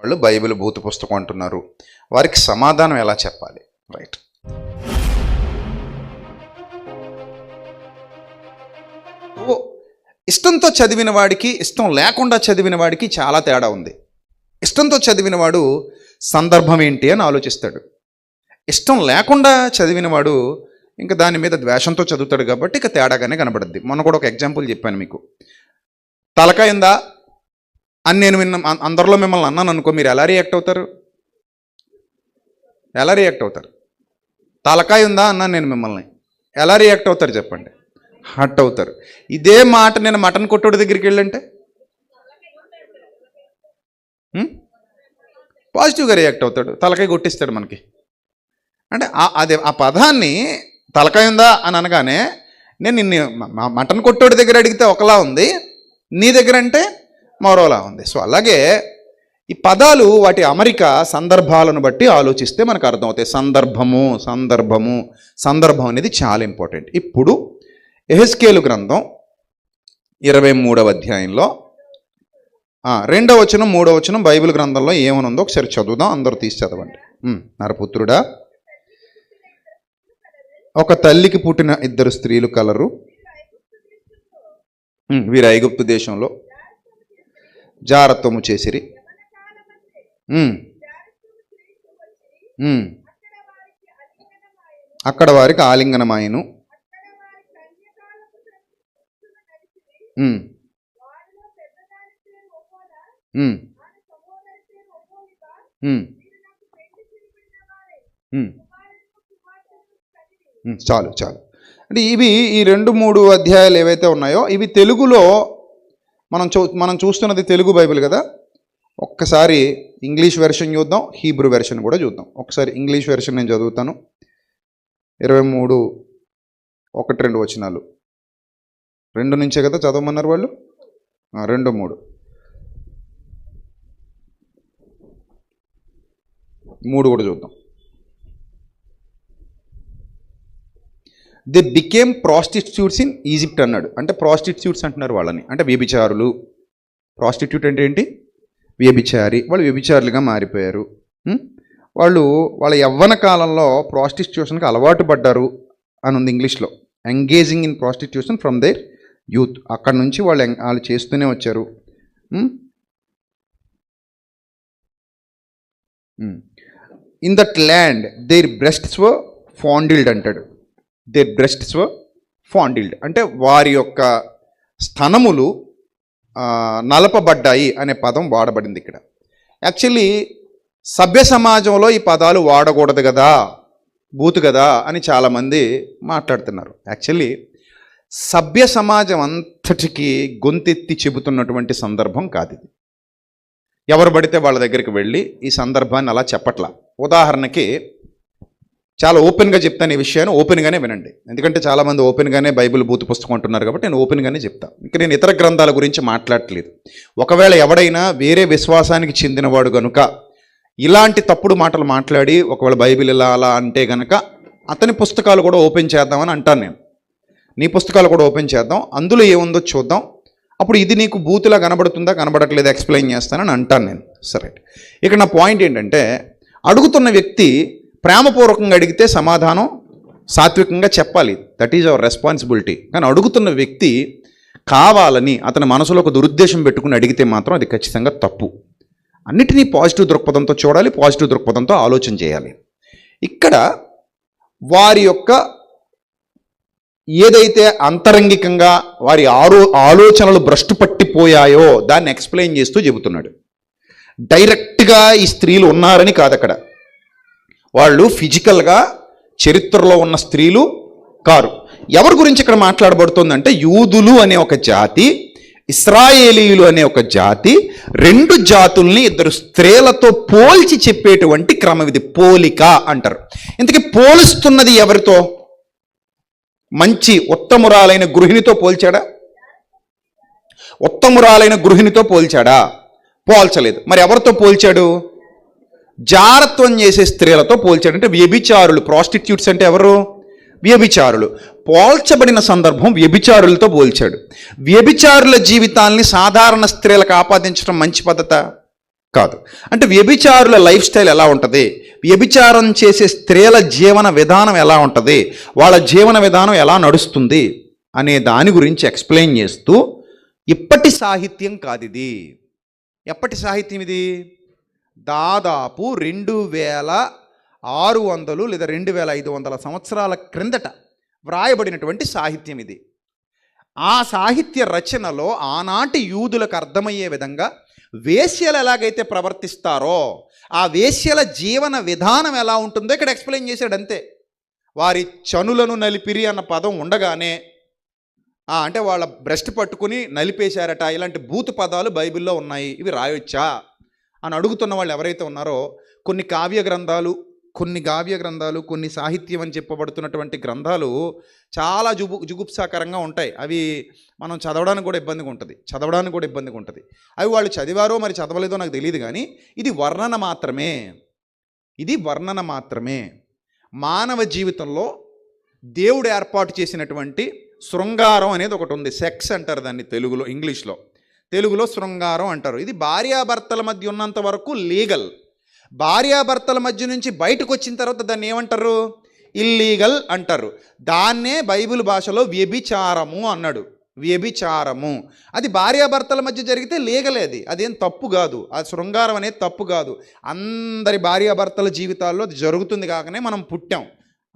వాళ్ళు బైబిల్ భూత పుస్తకం అంటున్నారు. వారికి సమాధానం ఎలా చెప్పాలి? రైట్. ఓ ఇష్టంతో చదివిన వాడికి ఇష్టం లేకుండా చదివిన వాడికి చాలా తేడా ఉంది. ఇష్టంతో చదివినవాడు సందర్భం ఏంటి అని ఆలోచిస్తాడు. ఇష్టం లేకుండా చదివినవాడు ఇంకా దాని మీద ద్వేషంతో చదువుతాడు కాబట్టి ఇక తేడాగానే కనబడుద్ది. మొన్న కూడా ఒక ఎగ్జాంపుల్ చెప్పాను మీకు. తలకాయ ఉందా? అని నేను విన్న అందరిలో మిమ్మల్ని అన్నాను అనుకో మీరు ఎలా రియాక్ట్ అవుతారు? ఎలా రియాక్ట్ అవుతారు? తలకాయ ఉందా అన్నాను నేను మిమ్మల్ని. ఎలా రియాక్ట్ అవుతారు చెప్పండి. హట్ అవుతారు. ఇదే మాట నేను మటన్ కొట్టుడి దగ్గరికి వెళ్ళంటే? పాజిటివ్గా రియాక్ట్ అవుతాడు. తలకాయ కొట్టిస్తాడు మనకి. అంటే అదే ఆ పదాన్ని తలకాయ ఉందా అని అనగానే నేను నిన్ను మటన్ కొట్టోడి దగ్గర అడిగితే ఒకలా ఉంది. నీ దగ్గర అంటే మరోలా ఉంది. సో అలాగే ఈ పదాలు వాటి అమరిక సందర్భాలను బట్టి ఆలోచిస్తే మనకు అర్థమవుతాయి. సందర్భము సందర్భము సందర్భం అనేది చాలా ఇంపార్టెంట్. ఇప్పుడు ఎహెస్కేలు గ్రంథం ఇరవై మూడవ అధ్యాయంలో రెండవ వచనం మూడవ వచనం బైబిల్ గ్రంథంలో ఏమనుందో ఒకసారి చదువుదాం. అందరూ తీసి చదవండి. నరపుత్రుడా ఒక తల్లికి పుట్టిన ఇద్దరు స్త్రీలు కలరు. వీరు ఐగుప్తు దేశంలో జారత్వము చేసిరి. అక్కడ వారికి ఆలింగనమాయను. చాలు చాలు. అంటే ఇవి ఈ రెండు మూడు అధ్యాయాలు ఏవైతే ఉన్నాయో ఇవి తెలుగులో మనం చూ మనం చూస్తున్నది తెలుగు బైబిల్ కదా. ఒక్కసారి ఇంగ్లీష్ వెర్షన్ చూద్దాం హీబ్రూ వెర్షన్ కూడా చూద్దాం. ఒకసారి ఇంగ్లీష్ వెర్షన్ నేను చదువుతాను. ఇరవై మూడు ఒకటి రెండు వచనాలు. రెండు నుంచే కదా చదవమన్నారు వాళ్ళు? రెండు మూడు. మూడు కూడా చూద్దాం. They became prostitutes in Egypt అన్నాడు. అంటే ప్రాస్టిట్యూట్స్ అంటున్నారు వాళ్ళని. అంటే వ్యభిచారులు. ప్రాస్టిట్యూట్ అంటే ఏంటి? వ్యభిచారి. వాళ్ళు వ్యభిచారులుగా మారిపోయారు. Hmm? వాళ్ళు వాళ్ళ యవ్వన కాలంలో ప్రాస్టిట్యూషన్కి అలవాటు పడ్డారు అని ఉంది ఇంగ్లీష్లో. Engaging in prostitution from their youth అక్కడ నుంచి వాళ్ళు వాళ్ళు చేస్తూనే వచ్చారు. In that land their breasts were fondled అంటాడు. Their breasts fondled. అంటే వారి యొక్క స్థనములు నలపబడ్డాయి అనే పదం వాడబడింది ఇక్కడ. యాక్చువల్లీ సభ్య సమాజంలో ఈ పదాలు వాడకూడదు కదా బూతు కదా అని చాలామంది మాట్లాడుతున్నారు. యాక్చువల్లీ సభ్య సమాజం అంతటికి గొంతెత్తి చెబుతున్నటువంటి సందర్భం కాదు ఇది. ఎవరు పడితే వాళ్ళ దగ్గరికి వెళ్ళి ఈ సందర్భాన్ని అలా చెప్పట్లా. ఉదాహరణకి చాలా ఓపెన్గా చెప్తాను ఈ విషయాన్ని. ఓపెన్గానే వినండి. ఎందుకంటే చాలామంది ఓపెన్గానే బైబిల్ బూతు పుస్తకం అంటున్నారు కాబట్టి నేను ఓపెన్గానే చెప్తాను ఇంకా నేను ఇతర గ్రంథాల గురించి మాట్లాడట్లేదు. ఒకవేళ ఎవడైనా వేరే విశ్వాసానికి చెందినవాడు గనుక ఇలాంటి తప్పుడు మాటలు మాట్లాడి ఒకవేళ బైబిల్ ఇలా అలా అంటే గనక అతని పుస్తకాలు కూడా ఓపెన్ చేద్దామని అంటాను నేను. నీ పుస్తకాలు కూడా ఓపెన్ చేద్దాం. అందులో ఏముందో చూద్దాం. అప్పుడు ఇది నీకు బూతులా కనబడుతుందా? కనబడట్లేదు. ఎక్స్ప్లెయిన్ చేస్తానని అంటాను నేను. సరే. ఇక్కడ నా పాయింట్ ఏంటంటే అడుగుతున్న వ్యక్తి ప్రేమపూర్వకంగా అడిగితే సమాధానం సాత్వికంగా చెప్పాలి. దట్ ఈజ్ అవర్ రెస్పాన్సిబిలిటీ కానీ అడుగుతున్న వ్యక్తి కావాలని అతని మనసులో ఒక దురుద్దేశం పెట్టుకుని అడిగితే మాత్రం అది ఖచ్చితంగా తప్పు. అన్నిటినీ పాజిటివ్ దృక్పథంతో చూడాలి పాజిటివ్ దృక్పథంతో ఆలోచన చేయాలి. ఇక్కడ వారి యొక్క ఏదైతే అంతరంగికంగా వారి ఆరో ఆలోచనలు భ్రష్టు పట్టిపోయాయో దాన్ని ఎక్స్ప్లెయిన్ చేస్తూ చెబుతున్నాడు. డైరెక్ట్గా ఈ స్త్రీలు ఉన్నారని కాదు అక్కడ వాళ్ళు ఫిజికల్గా చరిత్రలో ఉన్న స్త్రీలు కారు. ఎవరి గురించి ఇక్కడ మాట్లాడబడుతుందంటే యూదులు అనే ఒక జాతి ఇస్రాయేలీయులు అనే ఒక జాతి రెండు జాతుల్ని ఇద్దరు స్త్రీలతో పోల్చి చెప్పేటువంటి క్రమం ఇది. పోలిక అంటారు. ఇంతకీ పోలుస్తున్నది ఎవరితో? మంచి ఉత్తమురాలైన గృహిణితో పోల్చాడా? ఉత్తమురాలైన గృహిణితో పోల్చాడా? పోల్చలేదు. మరి ఎవరితో పోల్చాడు? జారత్వం చేసే స్త్రీలతో పోల్చాడు అంటే వ్యభిచారులు. ప్రాస్టిట్యూట్స్ అంటే ఎవరు? వ్యభిచారులు. పోల్చబడిన సందర్భం వ్యభిచారులతో పోల్చాడు. వ్యభిచారుల జీవితాల్ని సాధారణ స్త్రీలకు ఆపాదించడం మంచి పద్ధత? కాదు. అంటే వ్యభిచారుల లైఫ్ స్టైల్ ఎలా ఉంటుంది? వ్యభిచారం చేసే స్త్రీల జీవన విధానం ఎలా ఉంటుంది? వాళ్ళ జీవన విధానం ఎలా నడుస్తుంది? అనే దాని గురించి ఎక్స్ప్లెయిన్ చేస్తూ ఇప్పటి సాహిత్యం కాదు ఇది ఎప్పటి సాహిత్యం ఇది? దాదాపు రెండు వేల ఆరు వందలు లేదా రెండు వేల ఐదు వందల సంవత్సరాల క్రిందట వ్రాయబడినటువంటి సాహిత్యం ఇది. ఆ సాహిత్య రచనలో ఆనాటి యూదులకు అర్థమయ్యే విధంగా వేశ్యలు ఎలాగైతే ప్రవర్తిస్తారో ఆ వేశ్యల జీవన విధానం ఎలా ఉంటుందో ఇక్కడ ఎక్స్ప్లెయిన్ చేశాడు అంతే. వారి చనులను నలిపిరి అన్న పదం ఉండగానే అంటే వాళ్ళ బ్రెస్ట్ పట్టుకుని నలిపేశారట ఇలాంటి బూతు పదాలు బైబిల్లో ఉన్నాయి ఇవి రాయొచ్చా? అని అడుగుతున్న వాళ్ళు ఎవరైతే ఉన్నారో కొన్ని కావ్య గ్రంథాలు కొన్ని కావ్య గ్రంథాలు కొన్ని సాహిత్యం అని చెప్పబడుతున్నటువంటి గ్రంథాలు చాలా జుగు జుగుప్సాకరంగా ఉంటాయి. అవి మనం చదవడానికి కూడా ఇబ్బందిగా ఉంటుంది. చదవడానికి కూడా ఇబ్బందిగా ఉంటుంది. అవి వాళ్ళు చదివారో మరి చదవలేదో నాకు తెలియదు కానీ ఇది వర్ణన మాత్రమే. ఇది వర్ణన మాత్రమే. మానవ జీవితంలో దేవుడు ఏర్పాటు చేసినటువంటి శృంగారం అనేది ఒకటి ఉంది. సెక్స్ అంటారు దాన్ని తెలుగులో ఇంగ్లీష్లో. తెలుగులో శృంగారం అంటారు. ఇది భార్యాభర్తల మధ్య ఉన్నంత వరకు లీగల్. భార్యాభర్తల మధ్య నుంచి బయటకు వచ్చిన తర్వాత దాన్ని ఏమంటారు? ఇల్లీగల్ అంటారు. దాన్నే బైబిల్ భాషలో వ్యభిచారము అన్నాడు. వ్యభిచారము. అది భార్యాభర్తల మధ్య జరిగితే లీగలే అది. అదేం తప్పు కాదు. ఆ శృంగారం అనేది తప్పు కాదు. అందరి భార్యాభర్తల జీవితాల్లో అది జరుగుతుంది కాకనే మనం పుట్టాం.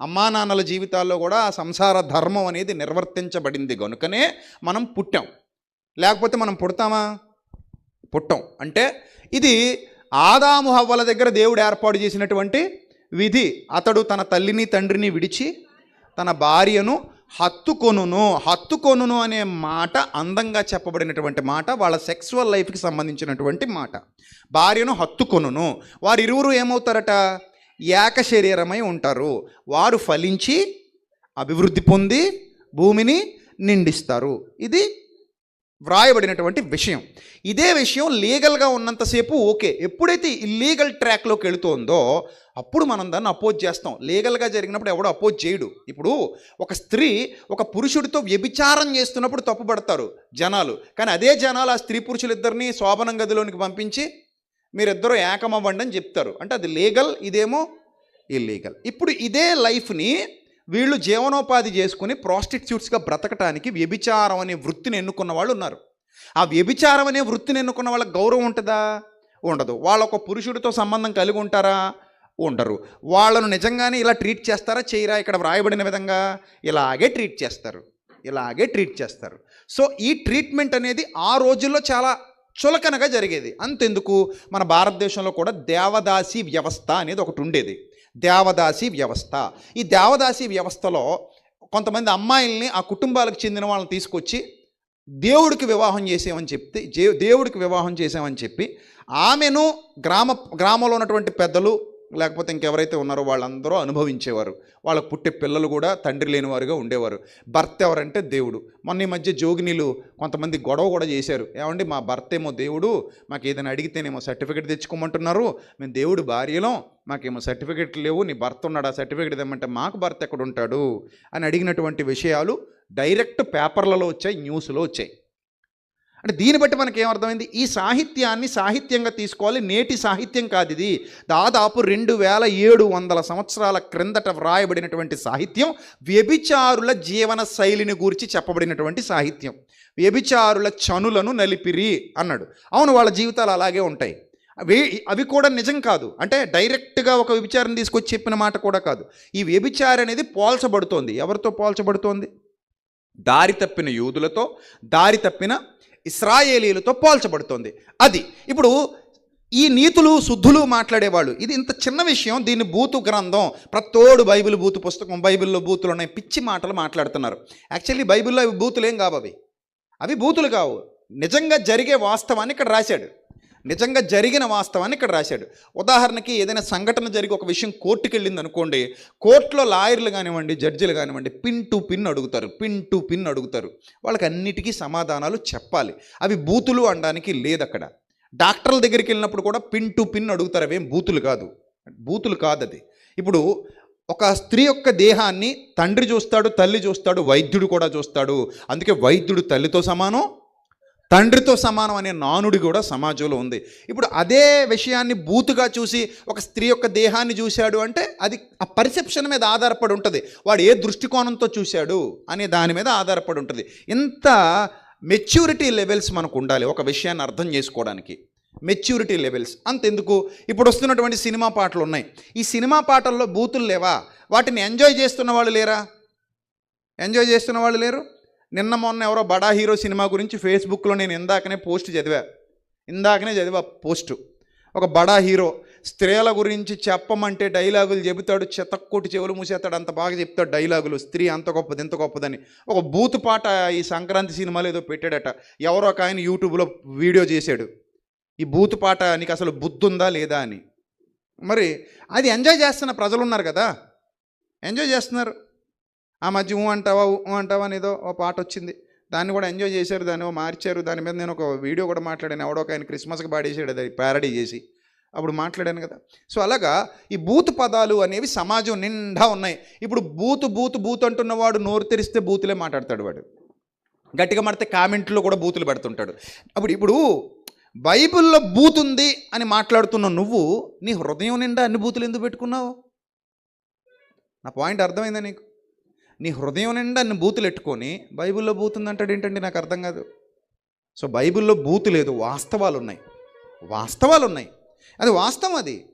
అమ్మా నాన్నల జీవితాల్లో కూడా ఆ సంసార ధర్మం అనేది నిర్వర్తించబడింది కనుకనే మనం పుట్టాం. లేకపోతే మనం పుడతామా? పుట్టం. అంటే ఇది ఆదాము హవ్వల దగ్గర దేవుడు ఏర్పాటు చేసినటువంటి విధి. అతడు తన తల్లిని తండ్రిని విడిచి తన భార్యను హత్తుకొనును. హత్తుకొనును అనే మాట అందంగా చెప్పబడినటువంటి మాట వాళ్ళ సెక్సువల్ లైఫ్కి సంబంధించినటువంటి మాట. భార్యను హత్తుకొనును. వారిరువురు ఏమవుతారట? ఏక శరీరమై ఉంటారు. వారు ఫలించి అభివృద్ధి పొంది భూమిని నిండిస్తారు. ఇది వ్రాయబడినటువంటి విషయం. ఇదే విషయం లీగల్గా ఉన్నంతసేపు ఓకే. ఎప్పుడైతే ఇల్లీగల్ ట్రాక్లోకి వెళుతోందో అప్పుడు మనం దాన్ని అపోజ్ చేస్తాం. లీగల్గా జరిగినప్పుడు ఎవడో అపోజ్ చేయడు. ఇప్పుడు ఒక స్త్రీ ఒక పురుషుడితో వ్యభిచారం చేస్తున్నప్పుడు తప్పుపడతారు జనాలు. కానీ అదే జనాలు ఆ స్త్రీ పురుషులిద్దరిని శోభనం గదిలోనికి పంపించి మీరిద్దరూ ఏకమవ్వండి అని చెప్తారు. అంటే అది లీగల్ ఇదేమో ఇల్లీగల్. ఇప్పుడు ఇదే లైఫ్ని వీళ్ళు జీవనోపాధి చేసుకుని ప్రాస్టిట్యూట్స్గా బ్రతకటానికి వ్యభిచారం అనే వృత్తిని ఎన్నుకున్న వాళ్ళు ఉన్నారు. ఆ వ్యభిచారం అనే వృత్తిని ఎన్నుకున్న వాళ్ళకి గౌరవం ఉంటుందా? ఉండదు. వాళ్ళ ఒక పురుషుడితో సంబంధం కలిగి ఉంటారా? ఉండరు. వాళ్ళను నిజంగానే ఇలా ట్రీట్ చేస్తారా? చేయరా? ఇక్కడ వ్రాయబడిన విధంగా ఇలాగే ట్రీట్ చేస్తారు. ఇలాగే ట్రీట్ చేస్తారు. సో ఈ ట్రీట్మెంట్ అనేది ఆ రోజుల్లో చాలా చులకనగా జరిగేది. అంతెందుకు? మన భారతదేశంలో కూడా దేవదాసి వ్యవస్థ అనేది ఒకటి ఉండేది. దేవదాసి వ్యవస్థ. ఈ దేవదాసి వ్యవస్థలో కొంతమంది అమ్మాయిల్ని ఆ కుటుంబాలకు చెందిన వాళ్ళని తీసుకొచ్చి దేవుడికి వివాహం చేసామని చెప్తే దేవుడికి వివాహం చేసామని చెప్పి ఆమెను గ్రామ గ్రామంలో ఉన్నటువంటి పెద్దలు లేకపోతే ఇంకెవరైతే ఉన్నారో వాళ్ళందరూ అనుభవించేవారు. వాళ్ళకు పుట్టే పిల్లలు కూడా తండ్రి లేనివారుగా ఉండేవారు. భర్త ఎవరంటే దేవుడు. మొన్న ఈ మధ్య జోగినీలు కొంతమంది గొడవ కూడా చేశారు. ఏమండి మా భర్త ఏమో దేవుడు మాకు ఏదైనా అడిగితేనేమో సర్టిఫికేట్ తెచ్చుకోమంటున్నారు. మేము దేవుడు భార్యలో. మాకేమో సర్టిఫికేట్ లేవు నీ భర్త ఉన్నాడు ఆ సర్టిఫికేట్ ఇవ్వమంటే మాకు భర్త ఎక్కడ ఉంటాడు అని అడిగినటువంటి విషయాలు డైరెక్ట్ పేపర్లలో వచ్చాయి న్యూస్లో వచ్చాయి. అంటే దీన్ని బట్టి మనకి ఏమర్థమైంది ఈ సాహిత్యాన్ని సాహిత్యంగా తీసుకోవాలి నేటి సాహిత్యం కాదు ఇది. దాదాపు రెండు వేల ఏడు వందల సంవత్సరాల క్రిందట వ్రాయబడినటువంటి సాహిత్యం వ్యభిచారుల జీవన శైలిని గురించి చెప్పబడినటువంటి సాహిత్యం. వ్యభిచారుల చనులను నలిపిరి అన్నాడు. అవును వాళ్ళ జీవితాలు అలాగే ఉంటాయి. అవి అవి కూడా నిజం కాదు. అంటే డైరెక్ట్గా ఒక వ్యభిచారం తీసుకొచ్చి చెప్పిన మాట కూడా కాదు. ఈ వ్యభిచారం అనేది పోల్చబడుతోంది. ఎవరితో పోల్చబడుతోంది? దారి తప్పిన యూదులతో దారి తప్పిన ఇస్రాయేలీలతో పోల్చబడుతోంది. అది ఇప్పుడు ఈ నీతులు శుద్ధులు మాట్లాడేవాళ్ళు. ఇది ఇంత చిన్న విషయం. దీన్ని బూతు గ్రంథం ప్రతోడు బైబిల్ బూతు పుస్తకం బైబిల్లో బూతులు ఉన్నాయి. పిచ్చి మాటలు మాట్లాడుతున్నారు. యాక్చువల్లీ బైబిల్లో అవి బూతులు ఏం కావు అవి. అవి బూతులు కావు. నిజంగా జరిగే వాస్తవాన్ని ఇక్కడ రాశాడు. నిజంగా జరిగిన వాస్తవాన్ని ఇక్కడ రాశాడు. ఉదాహరణకి ఏదైనా సంఘటన జరిగి ఒక విషయం కోర్టుకి వెళ్ళింది అనుకోండి కోర్టులో లాయర్లు కానివ్వండి జడ్జిలు కానివ్వండి పిన్ టు పిన్ అడుగుతారు పిన్ టు పిన్ అడుగుతారు. వాళ్ళకి అన్నిటికీ సమాధానాలు చెప్పాలి. అవి బూతులు అనడానికి లేదు అక్కడ డాక్టర్ల దగ్గరికి వెళ్ళినప్పుడు కూడా పిన్ టు పిన్ అడుగుతారు అవేం బూతులు కాదు. బూతులు కాదు అది ఇప్పుడు ఒక స్త్రీ యొక్క దేహాన్ని తండ్రి చూస్తాడు తల్లి చూస్తాడు వైద్యుడు కూడా చూస్తాడు. అందుకే వైద్యుడు తల్లితో సమానం తండ్రితో సమానం అనే నానుడి కూడా సమాజంలో ఉంది. ఇప్పుడు అదే విషయాన్ని బూతుగా చూసి ఒక స్త్రీ యొక్క దేహాన్ని చూశాడు అంటే అది ఆ పర్సెప్షన్ మీద ఆధారపడి ఉంటుంది. వాడు ఏ దృష్టికోణంతో చూశాడు అనే దాని మీద ఆధారపడి ఉంటుంది. ఇంత మెచ్యూరిటీ లెవెల్స్ మనకు ఉండాలి ఒక విషయాన్ని అర్థం చేసుకోవడానికి. Maturity levels. అంతెందుకు? ఇప్పుడు వస్తున్నటువంటి సినిమా పాటలు ఉన్నాయి. ఈ సినిమా పాటల్లో బూతులు లేవా? వాటిని ఎంజాయ్ చేస్తున్న వాళ్ళు లేరా? ఎంజాయ్ చేస్తున్న వాళ్ళు లేరు? నిన్న మొన్న ఎవరో బడా హీరో సినిమా గురించి ఫేస్బుక్లో నేను ఇందాకనే పోస్ట్ చదివా. ఇందాకనే చదివా పోస్టు. ఒక బడా హీరో స్త్రీల గురించి చెప్పమంటే డైలాగులు చెబుతాడు చెతక్కోటి చెవులు మూసేస్తాడు అంత బాగా చెప్తాడు డైలాగులు. స్త్రీ అంత గొప్పది ఎంత గొప్పదని. ఒక బూత్ పాట ఈ సంక్రాంతి సినిమాలో ఏదో పెట్టాడట. ఎవరో ఒక ఆయన యూట్యూబ్లో వీడియో చేశాడు. ఈ బూత్ పాట నీకు అసలు బుద్ధి ఉందా లేదా అని. మరి అది ఎంజాయ్ చేస్తున్న ప్రజలు ఉన్నారు కదా. ఎంజాయ్ చేస్తున్నారు. ఆ మధ్య ఊ అంటావా ఊ అంటావా అనేదో ఓ పాట వచ్చింది. దాన్ని కూడా ఎంజాయ్ చేశారు దాన్ని ఓ మార్చారు. దాని మీద నేను ఒక వీడియో కూడా మాట్లాడాను. ఎవడో ఒక ఆయన క్రిస్మస్కి పాడేసాడు అది ప్యారడీ చేసి. అప్పుడు మాట్లాడాను కదా. సో అలాగా ఈ బూత్ పదాలు అనేవి సమాజం నిండా ఉన్నాయి. ఇప్పుడు బూతు బూతు బూత్ అంటున్నవాడు నోరు తెరిస్తే బూతులే మాట్లాడతాడు వాడు. గట్టిగా మాడితే కామెంట్లో కూడా బూతులు పెడుతుంటాడు. అప్పుడు ఇప్పుడు బైబిల్లో బూత్ ఉంది అని మాట్లాడుతున్న నువ్వు నీ హృదయం నిండా అన్ని బూతులు ఎందుకు పెట్టుకున్నావు? నా పాయింట్ అర్థమైందా నీకు? నీ హృదయం నిండా అన్ని బూతులు ఎట్టుకొని బైబిల్లో బూతుందంటాడు ఏంటండి? నాకు అర్థం కాదు. సో బైబిల్లో బూతు లేదు వాస్తవాలు ఉన్నాయి వాస్తవాలు ఉన్నాయి అది వాస్తవం అది.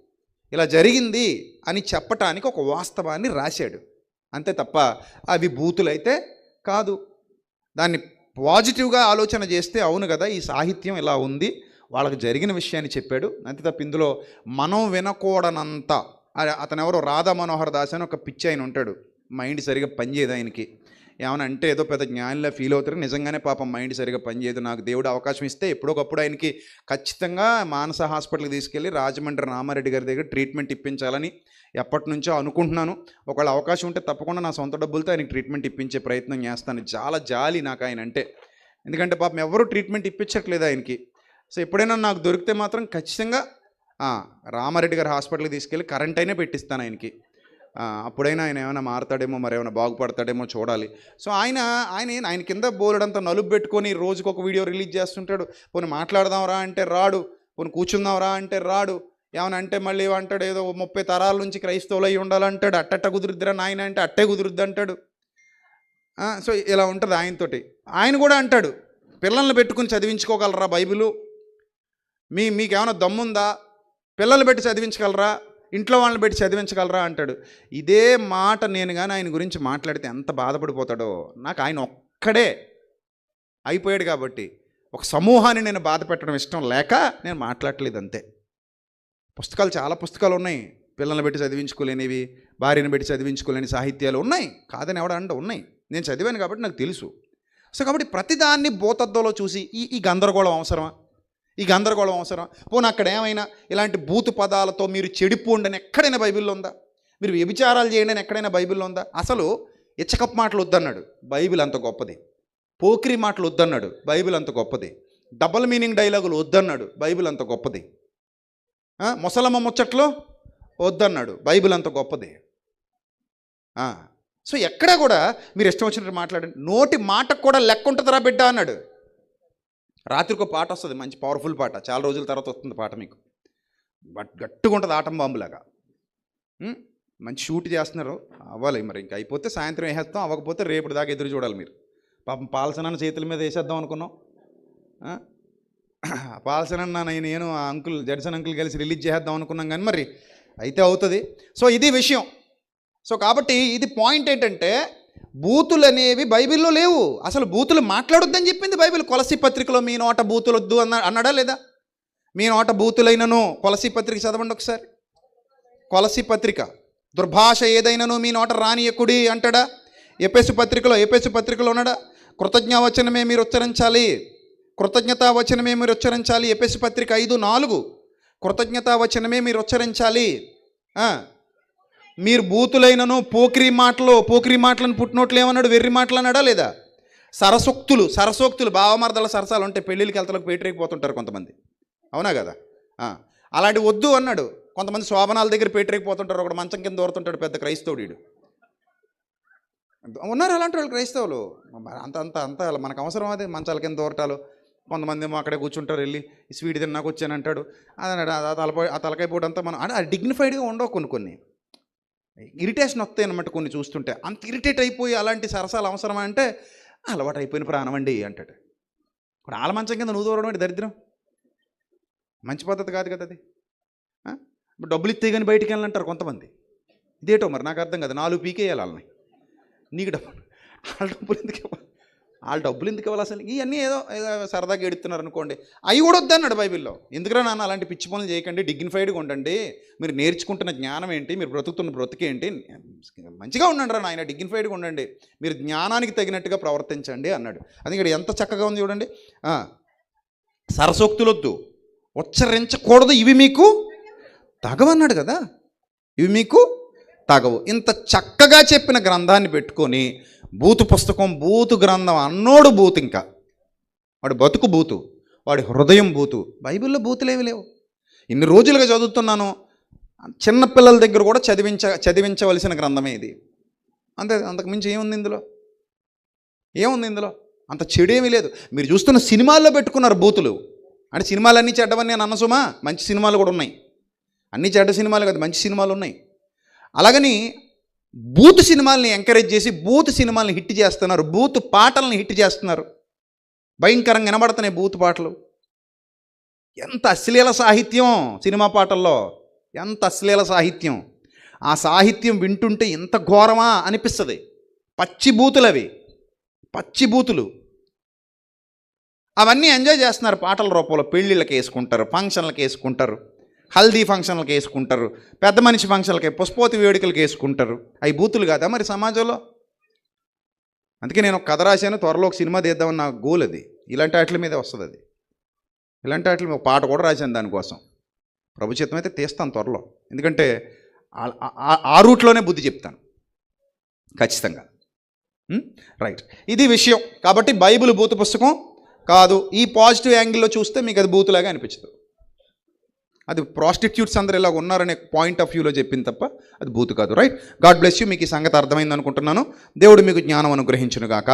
ఇలా జరిగింది అని చెప్పటానికి ఒక వాస్తవాన్ని రాశాడు. అంతే తప్ప అవి బూతులైతే కాదు. దాన్ని పాజిటివ్గా ఆలోచన చేస్తే అవును కదా ఈ సాహిత్యం ఇలా ఉంది వాళ్ళకి జరిగిన విషయాన్ని చెప్పాడు. అంతే తప్ప ఇందులో మనం వినకూడనంత. అతనెవరో అతను రాధా మనోహర్ దాస్ అని ఒక పిచ్చి ఆయన ఉంటాడు. మైండ్ సరిగా పనిచేయదు ఆయనకి. ఏమైనా అంటే ఏదో పెద్ద జ్ఞానిలా ఫీల్ అవుతారు. నిజంగానే పాపం మైండ్ సరిగా పనిచేయదు. నాకు దేవుడు అవకాశం ఇస్తే ఎప్పుడొకప్పుడు ఆయనకి ఖచ్చితంగా మానస హాస్పిటల్కి తీసుకెళ్ళి రాజమండ్రి రామారెడ్డి గారి దగ్గర ట్రీట్మెంట్ ఇప్పించాలని ఎప్పటి నుంచో అనుకుంటున్నాను. ఒకవేళ అవకాశం ఉంటే తప్పకుండా నా సొంత డబ్బులతో ఆయనకి ట్రీట్మెంట్ ఇప్పించే ప్రయత్నం చేస్తాను. చాలా జాలి నాకు ఆయన అంటే. ఎందుకంటే పాపం ఎవరు ట్రీట్మెంట్ ఇప్పించట్లేదు ఆయనకి. సో ఎప్పుడైనా నాకు దొరికితే మాత్రం ఖచ్చితంగా రామారెడ్డి గారి హాస్పిటల్కి తీసుకెళ్ళి కరెంట్ అయినా పెట్టిస్తాను ఆయనకి. అప్పుడైనా ఆయన ఏమైనా మారతాడేమో మరి ఏమైనా బాగుపడతాడేమో చూడాలి. సో ఆయన ఆయన ఆయన కింద బోలెడంత నలుపు పెట్టుకొని రోజుకు ఒక వీడియో రిలీజ్ చేస్తుంటాడు. పోనీ మాట్లాడదాంరా అంటే రాడు. పోనీ కూర్చుందాంరా అంటే రాడు. ఏమైనా అంటే మళ్ళీ అంటాడు ఏదో ముప్పై తరాల నుంచి క్రైస్తవులు అయి ఉండాలంటాడు. అట్టట్ట కుదురుద్దిరా నాయన అంటే అట్టే కుదురుద్ది అంటాడు సో ఇలా ఉంటుంది ఆయనతోటి. ఆయన కూడా అంటాడు పిల్లల్ని పెట్టుకుని చదివించుకోగలరా బైబిలు? మీ మీకేమైనా దమ్ముందా? పిల్లలు పెట్టి చదివించగలరా? ఇంట్లో వాళ్ళని పెట్టి చదివించగలరా అంటాడు. ఇదే మాట నేను కానీ ఆయన గురించి మాట్లాడితే ఎంత బాధపడిపోతాడో నాకు ఆయన ఒక్కడే అయిపోయాడు కాబట్టి ఒక సమూహాన్ని నేను బాధ పెట్టడం ఇష్టం లేక నేను మాట్లాడట్లేదు అంతే. పుస్తకాలు చాలా పుస్తకాలు ఉన్నాయి. పిల్లల్ని పెట్టి చదివించుకోలేనివి భార్యను పెట్టి చదివించుకోలేని సాహిత్యాలు ఉన్నాయి. కాదని ఎవడ అండ ఉన్నాయి. నేను చదివాను కాబట్టి నాకు తెలుసు. సో కాబట్టి ప్రతిదాన్ని భూతత్వంలో చూసి ఈ ఈ గందరగోళం అవసరమా? ఈ గందరగోళం అవసరం. పోనీ అక్కడ ఏమైనా ఇలాంటి బూతు పదాలతో మీరు చెడిపోండి అని ఎక్కడైనా బైబిల్లో ఉందా? మీరు వ్యభిచారాలు చేయండి అని ఎక్కడైనా బైబిల్లో ఉందా? అసలు ఇచ్చకప్ మాటలు వద్దన్నాడు. బైబిల్ అంత గొప్పది. పోకిరి మాటలు వద్దన్నాడు. బైబిల్ అంత గొప్పది. డబల్ మీనింగ్ డైలాగులు వద్దన్నాడు. బైబిల్ అంత గొప్పది. ముసలమ్మ ముచ్చట్లో వద్దన్నాడు. బైబిల్ అంత గొప్పది. సో ఎక్కడా కూడా మీరు ఇష్టం వచ్చినట్టు మాట్లాడండి. నోటి మాటకు కూడా లెక్క ఉంటుందిరా బిడ్డ అన్నాడు. రాత్రికి ఒక పాట వస్తుంది మంచి పవర్ఫుల్ పాట. చాలా రోజుల తర్వాత వస్తుంది పాట మీకు. బట్ గట్టిగా ఉంటుంది ఆటం బాంబులాగా. మంచి షూట్ చేస్తున్నారు. అవ్వాలి మరి. ఇంకా అయిపోతే సాయంత్రం వేసేస్తాం. అవ్వకపోతే రేపు దాకా ఎదురు చూడాలి మీరు. పాపం పాలసనన్న చేతుల మీద వేసేద్దాం అనుకున్నాం. పాల్సనన్న పాలసనన్న నేను నేను ఆ అంకుల్ జడ్సన్ అంకుల్ కలిసి రిలీజ్ చేసేద్దాం అనుకున్నాం కానీ మరి అయితే అవుతుంది. సో ఇది విషయం. సో కాబట్టి ఇది పాయింట్ ఏంటంటే బూతులు అనేవి బైబిల్లో లేవు. అసలు బూతులు మాట్లాడొద్దని చెప్పింది బైబిల్. కొలసి పత్రికలో మీ నోట బూతులు వద్దు అన్న అన్నాడా లేదా? మీ నోట బూతులైనను కొలసి పత్రిక చదవండి ఒకసారి. కొలసి పత్రిక. దుర్భాష ఏదైనను మీ నోట రానియకుడి అంటాడా? ఎపెసు పత్రికలో ఎపెసు పత్రికలో ఉన్నాడా? కృతజ్ఞవచనమే మీరు ఉచ్చరించాలి. కృతజ్ఞతావచనమే మీరు ఉచ్చరించాలి. ఎపెసు పత్రిక ఐదు నాలుగు. కృతజ్ఞతా వచనమే మీరు ఉచ్చరించాలి. మీరు బూతులైనను పోకిరి మాటలు పోకిరి మాటలను పుట్టినోట్లు ఏమన్నాడు? వెర్రి మాటలు అన్నాడా లేదా? సరసోక్తులు సరసోక్తులు భావమర్దల సరసాలు ఉంటే పెళ్ళిళ్ళకి వెళ్తలకు పేటరేకిపోతుంటారు కొంతమంది. అవునా కదా? అలాంటి వద్దు అన్నాడు. కొంతమంది శోభనాల దగ్గర పేటరేకిపోతుంటారు ఒకడు మంచం కింద దూరుతుంటాడు పెద్ద క్రైస్తవుడు ఉన్నారు అలాంటి వాళ్ళు క్రైస్తవులు. అంత అంత అంత మనకు అవసరం అదే మంచాల కింద దూరటాలు. కొంతమంది ఏమో అక్కడే కూర్చుంటారు వెళ్ళి స్వీట్ తిన్నాక వచ్చాను అంటాడు. అదన్నాడు ఆ తలపై ఆ తలకాయ పూట అంతా మనం అంటే డిగ్నిఫైడ్గా ఉండవు కొన్ని కొన్ని. ఇరిటేషన్ వస్తాయి అనమాట కొన్ని చూస్తుంటే. అంత ఇరిటేట్ అయిపోయి అలాంటి సరసాలు అవసరమా అంటే అలవాటు అయిపోయిన ప్రాణం అండి అంటాడు. ఇప్పుడు ఆలమంచం కింద నువ్వు దూరడం అంటే దరిద్రం? మంచి పద్ధతి కాదు కదా అది. డబ్బులు ఇస్తే కానీ బయటికి వెళ్ళాలంటారు కొంతమంది. ఇదేటో మరి నాకు అర్థం కదా. నాలుగు పీకేయాలి వాళ్ళని. నీకు డబ్బులు వాళ్ళ డబ్బులు ఎందుకు ఇవ్వాలి? వాళ్ళు డబ్బులు ఎందుకు ఇవ్వాలి అసలు? ఇవన్నీ ఏదో ఏదో సరదాగా ఎడుతున్నారు అనుకోండి. అవి కూడా వద్దన్నాడు బైబిల్లో. ఎందుకురా నాన్న అలాంటి పిచ్చి పనులు చేయకండి డిగ్నిఫైడ్గా ఉండండి. మీరు నేర్చుకుంటున్న జ్ఞానం ఏంటి మీరు బ్రతుకుతున్న బ్రతుకేంటి మంచిగా ఉండండి రా నాయన డిగ్నిఫైడ్గా ఉండండి. మీరు జ్ఞానానికి తగినట్టుగా ప్రవర్తించండి అన్నాడు. అది ఇక్కడ ఎంత చక్కగా ఉంది చూడండి. సరసోక్తులొద్దు. ఉచ్చరించకూడదు. ఇవి మీకు తగవన్నాడు కదా? ఇవి మీకు తగవు. ఇంత చక్కగా చెప్పిన గ్రంథాన్ని పెట్టుకొని బూతు పుస్తకం బూతు గ్రంథం అన్నోడు బూతు ఇంకా. వాడి బతుకు బూతు వాడి హృదయం బూతు. బైబిల్లో బూతులేవి లేవు. ఇన్ని రోజులుగా చదువుతున్నాను. చిన్నపిల్లల దగ్గర కూడా చదివించ చదివించవలసిన గ్రంథమే ఇది. అంతే అంతకుమించి ఏముంది ఇందులో? ఏముంది ఇందులో? అంత చెడేమీ లేదు. మీరు చూస్తున్న సినిమాల్లో పెట్టుకున్నారు బూతులు. అంటే సినిమాలన్నీ చెడ్డవని నేను అన్నసుమా మంచి సినిమాలు కూడా ఉన్నాయి. అన్ని చెడ్డ సినిమాలు కాదు మంచి సినిమాలు ఉన్నాయి. అలాగని బూత్ సినిమాల్ని ఎంకరేజ్ చేసి బూత్ సినిమాల్ని హిట్ చేస్తున్నారు బూత్ పాటలను హిట్ చేస్తున్నారు. భయంకరంగా వినబడుతున్నాయి బూత్ పాటలు. ఎంత అశ్లీల సాహిత్యం సినిమా పాటల్లో ఎంత అశ్లీల సాహిత్యం. ఆ సాహిత్యం వింటుంటే ఇంత ఘోరమా అనిపిస్తుంది. పచ్చి బూతులు అవి. పచ్చి బూతులు. అవన్నీ ఎంజాయ్ చేస్తున్నారు పాటల రూపంలో. పెళ్ళిళ్ళకి వేసుకుంటారు ఫంక్షన్లకు వేసుకుంటారు. హల్దీ ఫంక్షన్లకు వేసుకుంటారు పెద్ద మనిషి ఫంక్షన్లకి పుష్పోతి వేడుకలకి వేసుకుంటారు. అవి బూతులు కాదా మరి సమాజంలో? అందుకే నేను ఒక కథ రాశాను త్వరలో ఒక సినిమా తీద్దామని నా గోల్ అది. ఇలాంటి వాటి మీదే వస్తుంది అది. ఇలాంటి వాటి మీద ఒక పాట కూడా రాశాను దానికోసం. ప్రభుత్వం అయితే తీస్తాను త్వరలో. ఎందుకంటే ఆ- రూట్లోనే బుద్ధి చెప్తాను. ఖచ్చితంగా. రైట్. ఇది విషయం. కాబట్టి బైబిల్ బూతు పుస్తకం కాదు. ఈ పాజిటివ్ యాంగిల్లో చూస్తే మీకు అది బూతులాగా అనిపించదు. అది ప్రాస్టిట్యూట్స్ అందరు ఇలా ఉన్నారనే పాయింట్ ఆఫ్ వ్యూలో చెప్పింది తప్ప అది బూతు కాదు రైట్ గాడ్ బ్లెస్ యూ మీకు ఈ సంగతి అర్థమైంది అనుకుంటున్నాను. దేవుడు మీకు జ్ఞానం అనుగ్రహించునుగాక.